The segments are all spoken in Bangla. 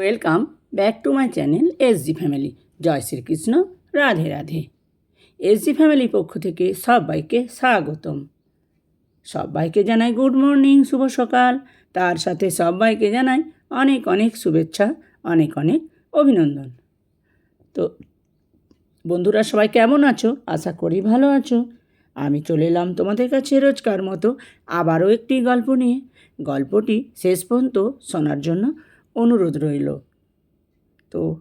Welcome back to my channel S G family Joy Shrikrishna, Radhe Radhe. S G family পক্ষ থেকে সবাইকে স্বাগতম। সবাইকে জানাই গুড মর্নিং শুভ সকাল। তার সাথে সবাইকে জানাই অনেক অনেক শুভেচ্ছা, অনেক অনেক অভিনন্দন। তো, বন্ধুরা সবাই কেমন আছো? আশা করি ভালো আছো। আমি চলে এলাম তোমাদের কাছে রোজকার মতো আবারও একটি গল্প নিয়ে। গল্পটি শেষ পর্যন্ত শোনার জন্য অনুরোধ রইল। তো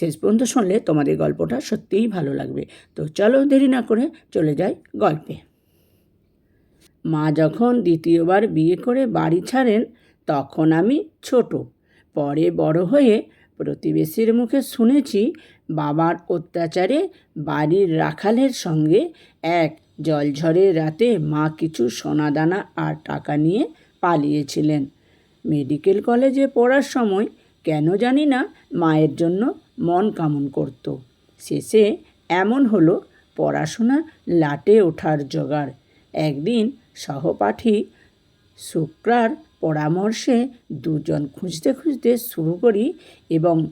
শেষ পর্যন্ত শুনলে তোমাদের গল্পটা সত্যিই ভালো লাগবে। তো চলো দেরি না করে চলে যাই গল্পে। মা যখন দ্বিতীয়বার বিয়ে করে বাড়ি ছাড়েন, তখন আমি ছোট। পরে বড় হয়ে প্রতিবেশীর মুখে শুনেছি বাবার অত্যাচারে বাড়ির রাখালের সঙ্গে এক জলঝড়ের রাতে মা কিছু সোনাদানা আর টাকা নিয়ে পালিয়েছিলেন। মেডিকেল কলেজে পড়ার সময় কেন জানি না মায়ের জন্য মন কামন করত। শেষে এমন হলো, পড়াশোনা লাটে ওঠার জোগাড়। একদিন সহপাঠী শুক্রার পরামর্শে দুজন খুঁজতে খুঁজতে শুরু করি এবং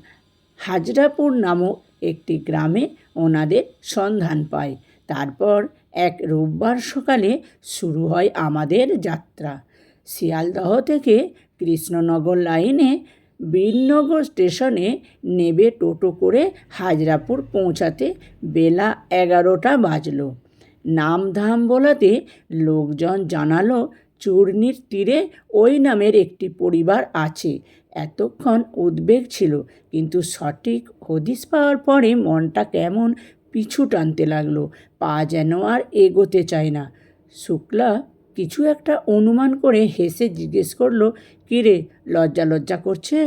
হাজরাপুর নামক একটি গ্রামে ওনাদের সন্ধান পাই। তারপর এক রোববার সকালে শুরু হয় আমাদের যাত্রা। শিয়ালদহ থেকে কৃষ্ণনগর লাইনে বীরনগর স্টেশনে নেবে টোটো করে হাজরাপুর পৌঁছাতে বেলা এগারোটা বাজল। নাম ধাম বলাতে লোকজন জানালো, চূর্ণির তীরে ওই নামের একটি পরিবার আছে। এতক্ষণ উদ্বেগ ছিল, কিন্তু সঠিক হদিস পাওয়ার পরে মনটা কেমন পিছু টানতে লাগল, পা যেন আর এগোতে চায় না। শুক্লা কিছু একটা অনুমান করে হেসে জিজ্ঞেস করল কিরে লজ্জা লজ্জা করছে?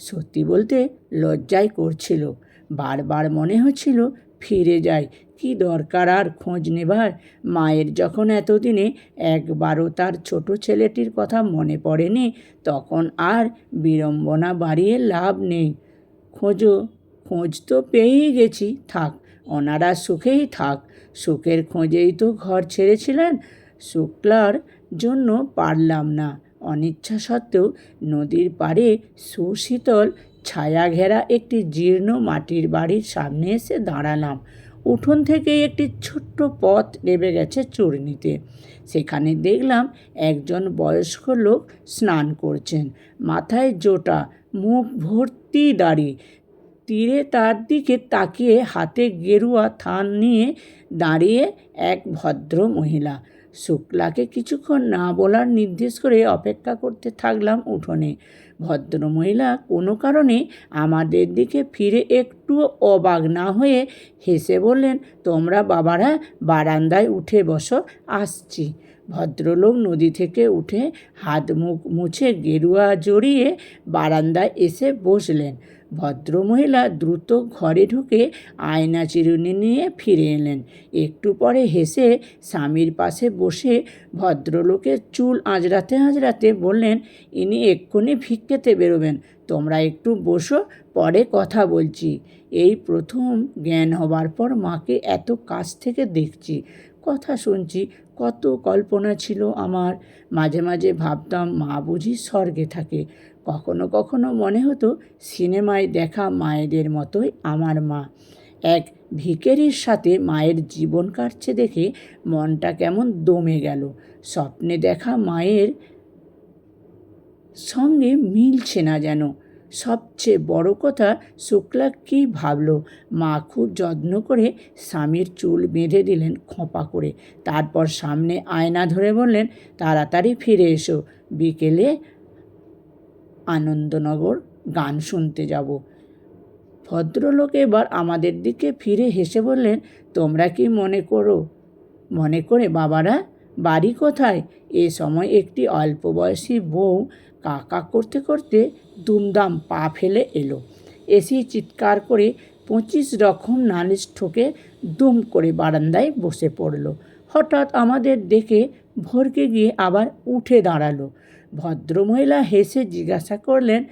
সত্যি বলতে লজ্জাই করছিল। বারবার মনে হচ্ছিল, ফিরে যায় কি দরকার আর খোঁজ নেবার? মায়ের যখন এতদিনে একবারও তার ছোট ছেলেটির কথা মনে পড়েনি, তখন আর বিড়ম্বনা বাড়িয়ে লাভ নেই। খোঁজো, খোঁজ তো পেয়েই গেছি, থাক ওনারা সুখেই থাক, সুখের খোঁজেই তো ঘর ছেড়েছিলেন শুক্লার জন্য পারলাম না। অনিচ্ছা সত্ত্বেও নদীর পাড়ে সুশীতল ছায়া ঘেরা একটি জীর্ণ মাটির বাড়ির সামনে এসে দাঁড়ালাম। উঠোন থেকে একটি ছোট্ট পথ নেমে গেছে চূর্ণিতে। সেখানে দেখলাম একজন বয়স্ক লোক স্নান করছেন। মাথায় জোটা, মুখ ভর্তি দাড়ি। তীরে তার দিকে তাকিয়ে হাতে গেরুয়া থান নিয়ে দাঁড়িয়ে এক ভদ্র মহিলা শুক্লাকে কিছুক্ষণ না বলার নির্দেশ করে অপেক্ষা করতে থাকলাম উঠোনে। ভদ্রমহিলা কোনো কারণে আমাদের দিকে ফিরে একটু অবাক না হয়ে হেসে বললেন, তোমরা বাবারা, বারান্দায় উঠে বসো, আসছি। ভদ্রলোক নদী থেকে উঠে হাত মুখ মুছে গেরুয়া জড়িয়ে বারান্দায় এসে বসলেন। ভদ্রমহিলা দ্রুত ঘরে ঢুকে আয়না চিরুনি নিয়ে ফিরে এলেন। একটু পরে হেসে স্বামীর পাশে বসে ভদ্রলোকের চুল আঁচড়াতে আঁচড়াতে বললেন, ইনি এক্ষুনি ভিক্ষেতে বেরোবেন, তোমরা একটু বসো, পরে কথা বলছি। এই প্রথম জ্ঞান হবার পর মাকে এত কাছ থেকে দেখছি। কথা শুনছি। কত কল্পনা ছিল আমার। মাঝে মাঝে ভাবতাম, মা বুঝি স্বর্গে থাকে। কখনো কখনো মনে হতো, সিনেমায় দেখা মায়েদের মতোই আমার মা। এক ভিকেরির সাথে মায়ের জীবন কাটছে দেখে মনটা কেমন দমে গেল। স্বপ্নে দেখা মায়ের সঙ্গে মিলছে না যেন। সবচেয়ে বড় কথা শুক্লা কী ভাবলো, মা খুব যত্ন করে স্বামীর চুল বেঁধে দিলেন খোঁপা করে। তারপর সামনে আয়না ধরে বললেন, তাড়াতাড়ি ফিরে এসো, বিকেলে আনন্দনগর গান শুনতে যাব। ভদ্রলোক এবার আমাদের দিকে ফিরে হেসে বললেন, তোমরা কি মনে করো, মনে করে বাবারা, বাড়ি কোথায়? এ সময় একটি অল্প বয়সী বউ কাকা করতে করতে দুমদাম পা ফেলে এলো। এসি চিৎকার করে পঁচিশ রকম নালিশ ঠোকে দুম করে বারান্দায় বসে পড়ল। হঠাৎ আমাদের দেখে ভরকে গিয়ে আবার উঠে দাঁড়াল। ভদ্রমহিলা হেসে জিজ্ঞাসা করলেন,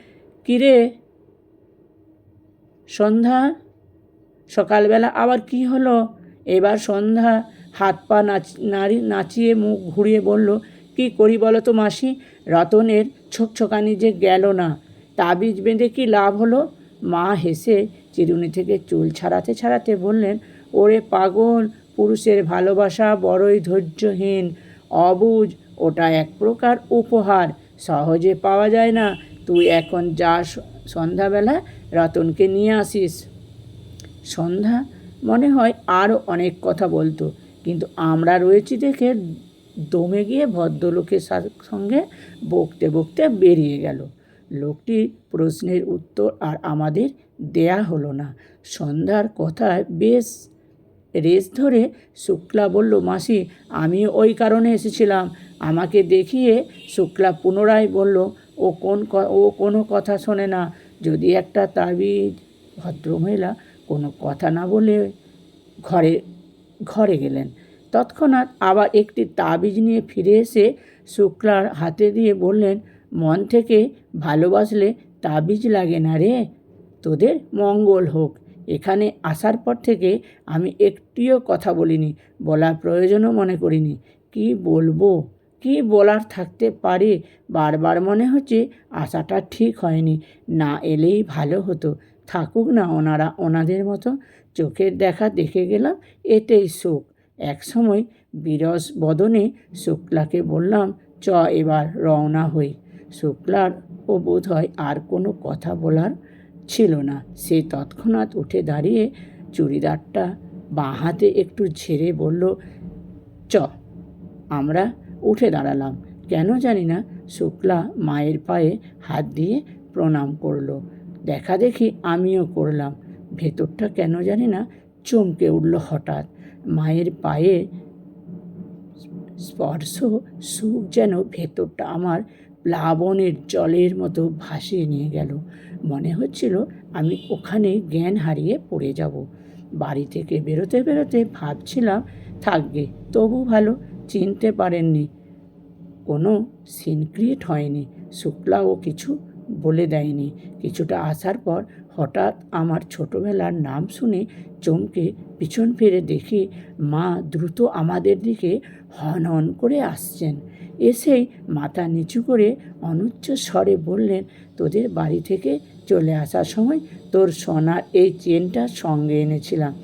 কিরে, সন্ধ্যা? সকালবেলা আবার কি হলো? এবার সন্ধ্যা হাত পা নাচ, নাড়ি, নাচিয়ে মুখ ঘুরিয়ে বলল, কি করি বলো তো মাসি? রতনের ছোকছোকানি যে গেল না। তাবিজ বেঁধে কি লাভ হলো? মা হেসে চিরুনি থেকে চুল ছাড়াতে ছাড়াতে বললেন, ওরে পাগল, পুরুষের ভালোবাসা বড়ই ধৈর্যহীন। অবুজ, ওটা এক প্রকার উপহার। সহজে পাওয়া যায় না। তুই এখন যা সন্ধ্যাবেলা রতনকে নিয়ে আসিস। সন্ধ্যা মনে হয় আরও অনেক কথা বলতো, কিন্তু আমরা রয়েছি দেখে দমে গিয়ে ভদ্রলোকের সঙ্গে বকতে বকতে বেরিয়ে গেল। লোকটি প্রশ্নের উত্তর আর আমাদের দেয়া হলো না। সন্ধ্যার কথায় বেশ রেস ধরে শুক্লা বলল, মাসি, আমি ওই কারণে এসেছিলাম। আমাকে দেখিয়ে শুক্লা পুনরায় বলল, ও কোন ও কোনো কথা শোনে না। যদি একটা তাবিজ ভদ্রমহিলা কোনো কথা না বলে ঘরে ঘরে গেলেন। তৎক্ষণাৎ আবার একটি তাবিজ নিয়ে ফিরে এসে শুক্লার হাতে দিয়ে বললেন মন থেকে ভালোবাসলে তাবিজ লাগে না রে। তোদের মঙ্গল হোক। এখানে আসার পর থেকে আমি একটিও কথা বলিনি, বলার প্রয়োজনও মনে করিনি। কি বলব? কি বলার থাকতে পারে? বারবার মনে হচ্ছে আসাটা ঠিক হয়নি। না এলেই ভালো হতো। থাকুক না ওনারা ওনাদের মতো। চোখের দেখা দেখে গেলাম, এতেই সুখ। এক সময় বিরস বদনে শুক্লাকে বললাম, চ এবার রওনা হই। শুক্লার ও বোধ হয় আর কোনো কথা বলার ছিল না। সে তৎক্ষণাৎ উঠে দাঁড়িয়ে চুড়িদারটা বাঁ হাতে একটু ঝেড়ে বলল, চ, আমরা উঠে দাঁড়ালাম। কেন জানি না? শুক্লা মায়ের পায়ে হাত দিয়ে প্রণাম করল। দেখা দেখি আমিও করলাম। ভেতরটা কেন জানি না? চমকে উঠল হঠাৎ। মায়ের পায়ে স্পর্শ সুখ যেন ভেতরটা আমার প্লাবনের জলের মতো ভাসিয়ে নিয়ে গেল। মনে হচ্ছিল আমি ওখানে জ্ঞান হারিয়ে পড়ে যাব। বাড়ি থেকে বেরোতে বেরোতে ভাবছিলাম থাকবে তবু ভালো, চিনতে পারেননি। কোনো সিন ক্রিয়েট হয়নি, শুক্লাও কিছু বলে দেয়নি। কিছুটা আসার পর হঠাৎ আমার ছোটবেলার নাম শুনে চমকে পিছন ফিরে দেখি, মা দ্রুত আমাদের দিকে হন হন করে আসছেন। এসেই মাথা নিচু করে অনুচ্চ স্বরে বললেন, তোদের বাড়ি থেকে চলে আসার সময় তোর সোনার এই চেনটা সঙ্গে এনেছিলাম।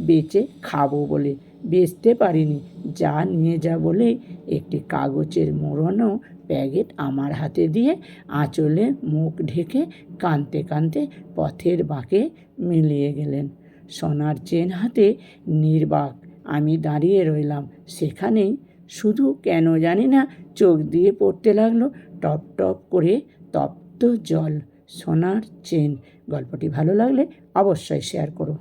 বেচে খাব বলে বেচতে পারিনি। যা নিয়ে যা বলে একটি কাগজের মোড়ানো প্যাকেট আমার হাতে দিয়ে আঁচলে মুখ ঢেকে কাঁদতে কাঁদতে পথের বাঁকে মিলিয়ে গেলেন। সোনার চেন হাতে নির্বাক আমি দাঁড়িয়ে রইলাম। সেখানেই শুধু কেন জানি না, চোখ দিয়ে পড়তে লাগল টপ টপ করে তপ্ত জল। সোনার চেন। গল্পটি ভালো লাগলে অবশ্যই শেয়ার করো।